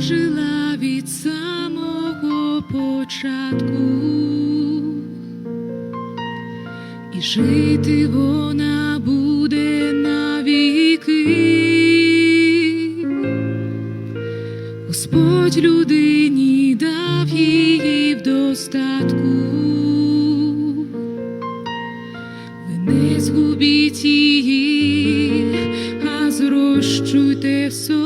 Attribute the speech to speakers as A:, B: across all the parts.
A: жила від самого початку, і жити вона буде навіки. Господь людині дав її в достатку. Ви не згубіть її, а зрощуйте в собі.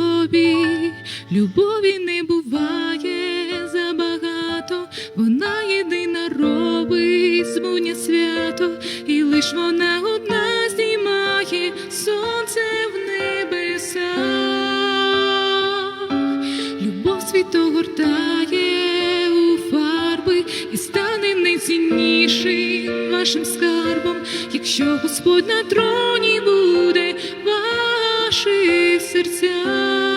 A: Любові не буває забагато, вона єдина робить збуня свято, і лиш вона одна знімає сонце в небесах. Любов світо гортає у фарби і стане найціннішим вашим скарбом, якщо Господь на троні буде ваших серцях.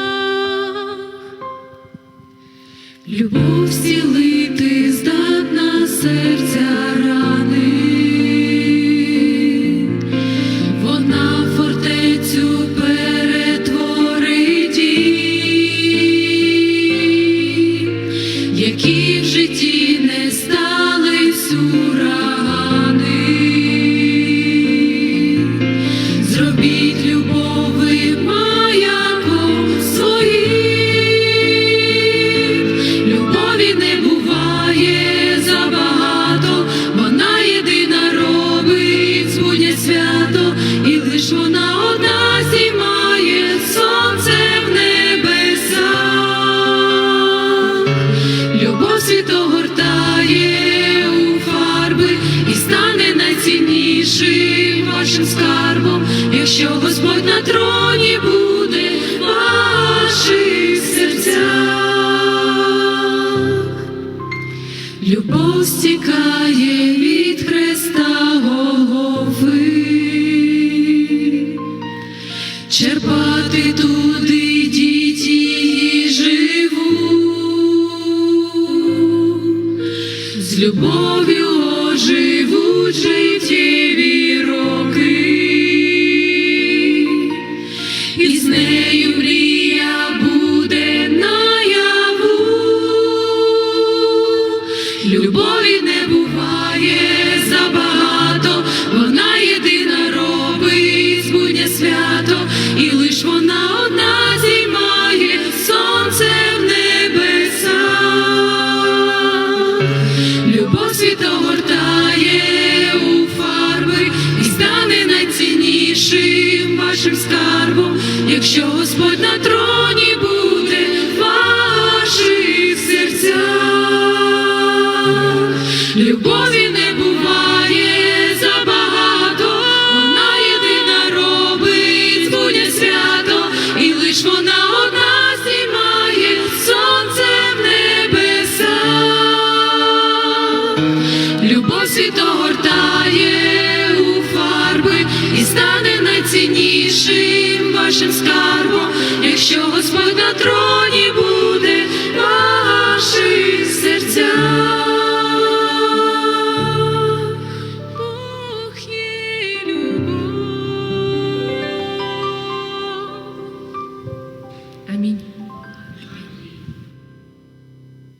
A: Любов зцілити здатна серця рани, вона фортецю перетворить які в житті Любов світо гортає у фарби і стане найціннішим вашим скарбом, якщо Господь на троні буде в ваших серцях. Любов стікає від Христа Голгофи, черпати туди любов'ю оживуть життєві роки, і з нею мрія буде наяву. Любові не буває забагато, вона єдина робить збудня свято, і лиш вона Любов світо гортає у фарби і стане найціннішим вашим скарбом, якщо Господь Світо у фарби і стане найціннішим вашим скарбом, якщо Господь на троні буде